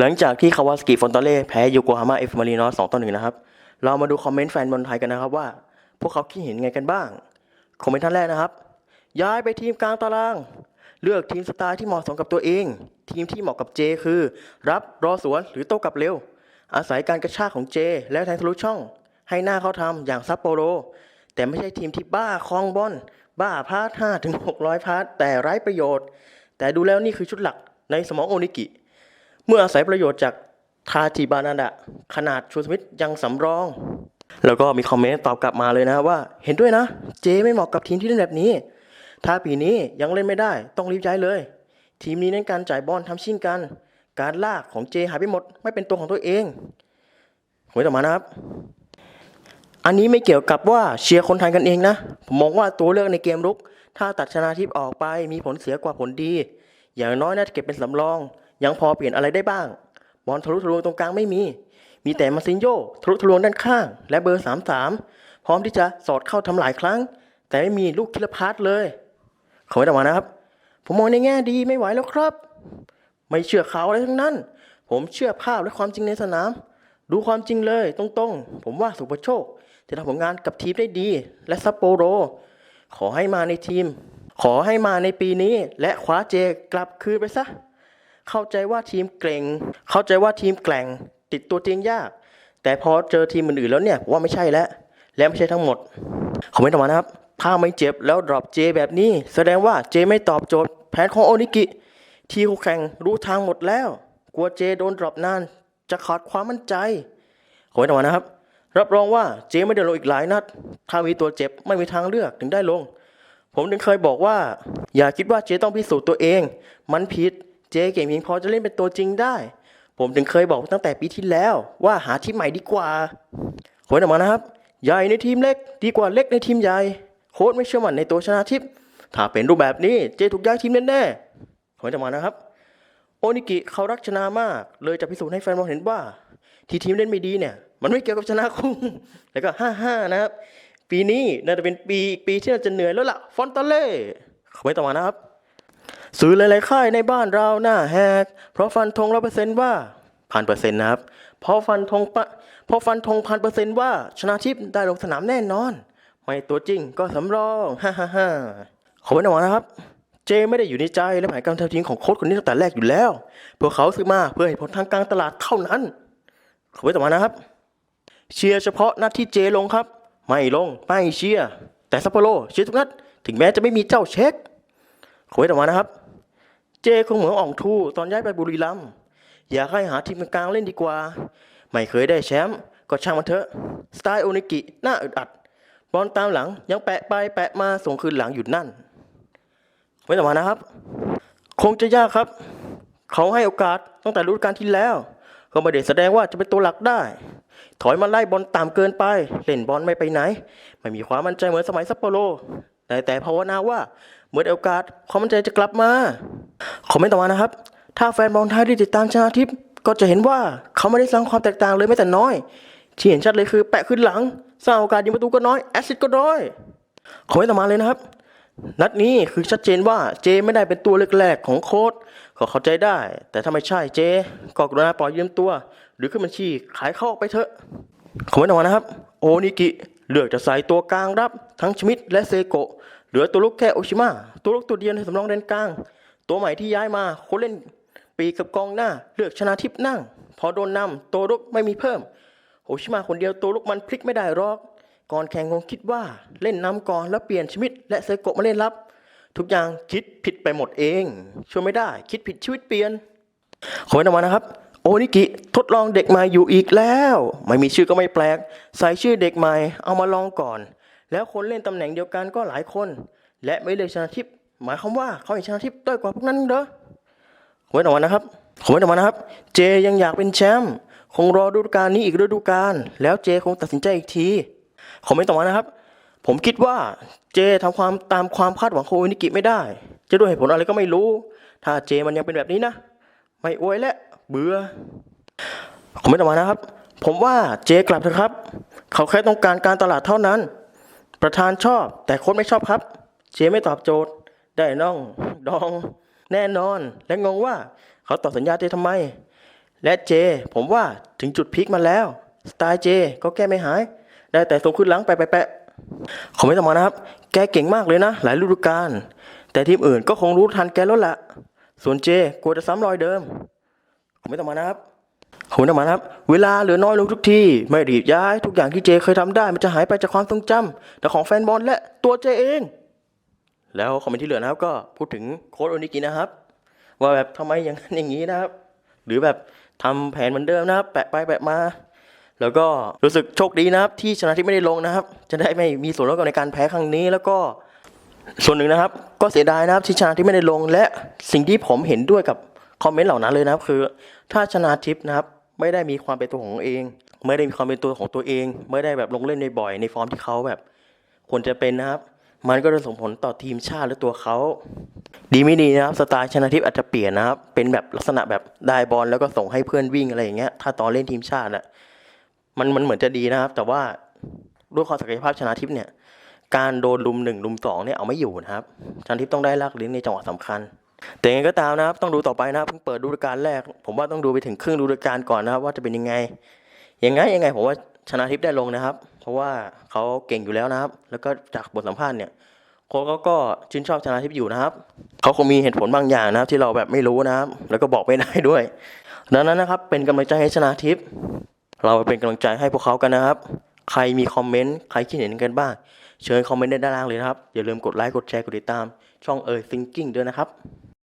หลังจากที่คาวาสกิฟอนตาเล่แพ้ยูโกฮาม่าเอฟมารีนอสสองต่อหนึ่งนะครับ เรามาดูคอมเมนต์แฟนบอลไทยกันนะครับว่า พวกเขาคิดเห็นไงกันบ้าง คอมเมนต์ท่านแรกนะครับ ย้ายไปทีมกลางตาราง เลือกทีมสไตล์ที่เหมาะสมกับตัวเอง ทีมที่เหมาะกับเจคือ รับรอสวนหรือโต้กลับเร็ว อาศัยการกระชากของเจ แล้วแทงทะลุช่อง ให้หน้าเขาทำอย่างซัปโปโร แต่ไม่ใช่ทีมที่บ้าคลองบอลบ้าพาร์ทห้าถึงหกร้อยพาร์ทแต่ไร้ประโยชน์ แต่ดูแล้วนี่คือชุดหลักในสมองโอนิกิ เมื่ออาศัยประโยชน์จากทาจิบานาดะขนาดชูสมิธยังสำรอง แล้วก็มีคอมเมนต์ตอบกลับมาเลยนะว่า เห็นด้วยนะ เจไม่เหมาะกับทีมที่เล่นแบบนี้ ถ้าปีนี้ยังเล่นไม่ได้ต้องรีบย้ายเลย ทีมนี้เน้นการจ่ายบอลทำชิ่งกัน การลากของเจหายไปหมด ไม่เป็นตัวของตัวเองหวยต่อมานะครับ อันนี้ไม่เกี่ยวกับว่าเชียร์คนไทยกันเองนะ ผมมองว่าตัวเลือกในเกมรุก ถ้าตัดชนะทิพย์ออกไปมีผลเสียกว่าผลดี อย่างน้อยน่าจะเก็บเป็นสำรอง ยังพอเปลี่ยนอะไรได้บ้าง บอลทะลุทะลวงตรงกลางไม่มี มีแต่มาซินโยทะลุทะลวงด้านข้าง และเบอร์ 3-3 พร้อมที่จะสอดเข้าทำหลายครั้ง แต่ไม่มีลูกคิลพาร์ตเลยเขอให้ออกมานะครับ ผมมองในแง่ดีไม่ไหวแล้วครับ ไม่เชื่อข่าวอะไรทั้งนั้น ผมเชื่อภาพและความจริงในสนาม ดูความจริงเลยตรงๆ ผมว่าสุภโชค จะทำผลงานกับทีมได้ดี และซัปโปโร ขอให้มาในทีม ขอให้มาในปีนี้ และคว้าเจกลับคืนไปซะ เข้าใจว่าทีมเก่ง เข้าใจว่าทีมแกร่ง ติดตัวเตียงยาก แต่พอเจอทีมอื่นๆแล้วเนี่ยผมว่าไม่ใช่แล้ว และไม่ใช่ทั้งหมดคอมเมนต์ออกมานะครับ ถ้าไม่เจ็บแล้วดรอปเจแบบนี้ แสดงว่าเจไม่ตอบโจทย์แผนของโอนิกิ ทีคู่แข่งรู้ทางหมดแล้ว กลัวเจโดนดรอปนาน จะขาดความมั่นใจขอให้ต่อมานะครับ รับรองว่าเจไม่ได้ลงอีกหลายนัด ถ้ามีตัวเจ็บไม่มีทางเลือกถึงได้ลง ผมถึงเคยบอกว่า อย่าคิดว่าเจต้องพิสูจน์ตัวเอง มันผิด จเก่งเพียงพอจะเล่นเป็นตัวจริงได้ ผมถึงเคยบอกตั้งแต่ปีที่แล้ว ว่าหาทีมใหม่ดีกว่าโค้ชออกมานะครับ ใหญ่ในทีมเล็ก ดีกว่าเล็กในทีมใหญ่ โค้ชไม่เชื่อมั่นในตัวชนะทิพย์ถ้าเป็นรูปแบบนี้เจถูกย้ายทีมแน่ๆโค้ชออกมานะครับ โอนิกิเขารักชนะมาก เลยจะพิสูจน์ให้แฟนบอลเห็นว่า ที่ทีมเล่นไม่ดีเนี่ย มันไม่เกี่ยวกับชนะคุ้มแล้วก็ห้าห้านะครับ ปีนี้น่าจะเป็นปีอีกปีที่เราจะเหนื่อยแล้วล่ะ ฟอนตาเล่ขาไม่ต่อมานะครับ ซื้อหลาย ๆ ค่ายในบ้านเราหน้าแหก เพราะฟันธงร้อยเปอร์เซนต์ว่าพันเปอร์เซ็นต์นะครับ เพราะฟันธงปะเพราะฟันธงพันเปอร์เซ็นต์ว่าชนะทิพย์ได้ลงสนามแน่นอน ไม่ตัวจริงก็สำรองฮ่าฮ่าฮ่าขอไม่ต้องมานะครับ เจไม่ได้อยู่ในใจและแผนการทำทีมของโค้ชคนนี้ตั้งแต่แรกอยู่แล้ว พวกเขาซื้อมาเพื่อให้ผลทางการตลาดเท่านั้น ขอไม่ต้อมานะครับ เชียร์เฉพาะนัดที่เจลงครับ ไม่ลงไม่เชียร์แต่ซัปโปโรเชียร์ทุกนัดถึงแม้จะไม่มีเจ้าเช็ค ขอไม่ต้อมานะครับ เจคงเหมือนอ่องทู ตอนย้ายไปบุรีรัมย์อยากให้หาทีมกลางเล่นดีกว่า ไม่เคยได้แชมป์ก็ช่างมันเถอะ สไตล์โอนิกิหน่าอึดอัด บอลตามหลังยังแปะไปแปะมาส่งคืนหลังอยู่นั่นไม่ต้อมานะครับ คงจะยากครับ เขาให้โอกาสตั้งแต่ฤดูกาลที่แล้ว ก็ไม่ได้แสดงว่าจะเป็นตัวหลักได้ถอยมาไล่บอลต่ำเกินไป เล่นบอลไม่ไปไหน ไม่มีความมั่นใจเหมือนสมัยซัปโปโรแต่แต่ภาวนาว่า เมื่อได้โอกาสความมั่นใจจะกลับมาคอมเมนต์ต่อมานะครับ ถ้าแฟนบอลไทยได้ติดตามชนะทิพย์ก็จะเห็นว่าเขาไม่ได้สร้างความแตกต่างเลยแม้แต่น้อย ที่เห็นชัดเลยคือแปะขึ้นหลัง สร้างโอกาสยิงประตูก็น้อยแอสซิสต์ก็น้อยคอมเมนต์ต่อมาเลยนะครับ นัดนี้คือชัดเจนว่าเจไม่ได้เป็นตัวแรกๆของโค้ดก็เข้าใจได้ แต่ถ้าไม่ใช่เจก็กรุณาปล่อยยืมตัว หรือขึ้นบัญชีขายเข้าออกไปเถอะคอมเมนต์ออกมานะครับ โอนิกิเลือกจะใส่ตัวกลางรับทั้งชมิดและเซโกะเหลือตัวลุกแค่โอชิมะตัวลุกตัวเดียวในสำรองแดนกลาง ตัวใหม่ที่ย้ายมาคนเล่นปีกกับกองหน้า เลือกชนะทิพนั่ง พอโดนนำตัวลุกไม่มีเพิ่มโอชิมาคนเดียวตัวลุกมันพลิกไม่ได้หรอก ก่อนแข่งคงคิดว่าเล่นนำก่อนแล้วเปลี่ยนชมิดและเซโกะมาเล่นรับ ทุกอย่างคิดผิดไปหมดเอง ช่วยไม่ได้คิดผิดชีวิตเปลี่ยนขอให้ออกมานะครับโอนิกิทดลองเด็กใหม่อยู่อีกแล้ว ไม่มีชื่อก็ไม่แปลก ใส่ชื่อเด็กใหม่เอามาลองก่อน แล้วคนเล่นตำแหน่งเดียวกันก็หลายคน และไม่เลยชนะทิพย์หมายความว่าเขาเห็นชนะทิพย์ด้อยกว่าพวกนั้นเหรอขอให้ออมานะครับขอให้ออมานะครับ เจยังอยากเป็นแชมป์คงรอฤดูกาลนี้อีกฤดูกาลแล้วเจคงตัดสินใจอีกทีขอไม่ต่อมานะครับ ผมคิดว่าเจทำความตามความคาดหวังของโอนิกิไม่ได้ จะด้วยเหตุผลอะไรก็ไม่รู้ ถ้าเจมันยังเป็นแบบนี้นะ ไม่อวยและเบื่อขอไม่ต่อมานะครับ ผมว่าเจกลับเถอะครับ เขาแค่ต้องการการตลาดเท่านั้น ประธานชอบ แต่โค้ชไม่ชอบครับ เจไม่ตอบโจทย์ ได้น้องดอง แน่นอน และงงว่าเขาต่อสัญญาเจทำไม และเจ ผมว่าถึงจุดพีคมาแล้ว สไตล์เจก็แก้ไม่หาย ได้แต่ส่งขึ้นหลังไปไปแปะขอไม่ต้องมานะครับ แกเก่งมากเลยนะ หลายฤดูกาลแต่ทีมอื่นก็คงรู้ทันแกแล้วละส่วนเจกลัวจะซ้ำรอยเดิมขอไม่ต้องมานะครับ ขอไม่ต้องมานะครับ เวลาเหลือน้อยลงทุกที ไม่รีบย้าย ทุกอย่างที่เจเคยทำได้ มันจะหายไปจากความทรงจำแต่ของแฟนบอลและตัวเจเอง แล้วคอมเมนต์ที่เหลือนะครับ ก็พูดถึงโค้ดโอนิกินะครับ ว่าแบบทำไมอย่างนั้นอย่างนี้นะครับ หรือแบบทำแผนเหมือนเดิมนะครับ แปะไปแปะมา แล้วก็รู้สึกโชคดีนะครับ ที่ชนะที่ไม่ได้ลงนะครับ จะได้ไม่มีส่วนร่วมในการแพ้ครั้งนี้แล้วก็ส่วนหนึ่งนะครับ ก็เสียดายนะครับที่ชนะที่ไม่ได้ลงและสิ่งที่ผมเห็นด้วยกับคอมเมนต์เหล่านั้นเลยนะครับคือถ้าชนะทิพย์นะครับ ไม่ได้มีความเป็นตัวของเอง ไม่ได้มีความเป็นตัวของตัวเอง ไม่ได้แบบลงเล่นในบ่อยในฟอร์มที่เขาแบบควรจะเป็นนะครับ มันก็จะส่งผลต่อทีมชาติและตัวเขา ดีไม่ดีนะครับ สไตล์ชนะทิพย์อาจจะเปลี่ยนนะครับ เป็นแบบลักษณะแบบได้บอลแล้วก็ส่งให้เพื่อนวิ่งอะไรอย่างเงี้ย ถ้าตอนเล่นทีมชาติอะมันมันเหมือนจะดีนะครับ แต่ว่าด้วยความศักยภาพชนะทิพย์เนี่ย การโดนลุมหนึ่งลุมสองเนี่ยเอาไม่อยู่นะครับ ชนะทิพย์ต้องได้ลากลิ้นในจังหวะสำคัญ แต่ยังไงก็ตามนะครับต้องดูต่อไปนะครับเพิ่งเปิดฤดูกาลแรก ผมว่าต้องดูไปถึงครึ่งฤดูกาลก่อนนะครับ ว่าจะเป็นยังไงยังไงยังไงผมว่าชนะทิพย์ได้ลงนะครับ เพราะว่าเขาเก่งอยู่แล้วนะครับ แล้วก็จากบทสัมภาษณ์เนี่ยโค้ชเขาก็ชื่นชอบชนะทิพย์อยู่นะครับเขาคงมีเหตุผลบางอย่างนะครับ ที่เราแบบไม่รู้นะครับ แล้วก็บอกไม่ได้ด้วย ดังนั้นนะครับ เป็นกำลังใจให้ชนะทิพย์เราเป็นกำลังใจให้พวกเขากันนะครับ ใครมีคอมเมนต์ใครคิดเห็นกันบ้างเชิญคอมเมนต์ได้ด้านล่างเลยนะครับอย่าลืมกดไลค์กดแชร์กดติดตาม ช่องเอ่ย thinking ด้วยนะครับ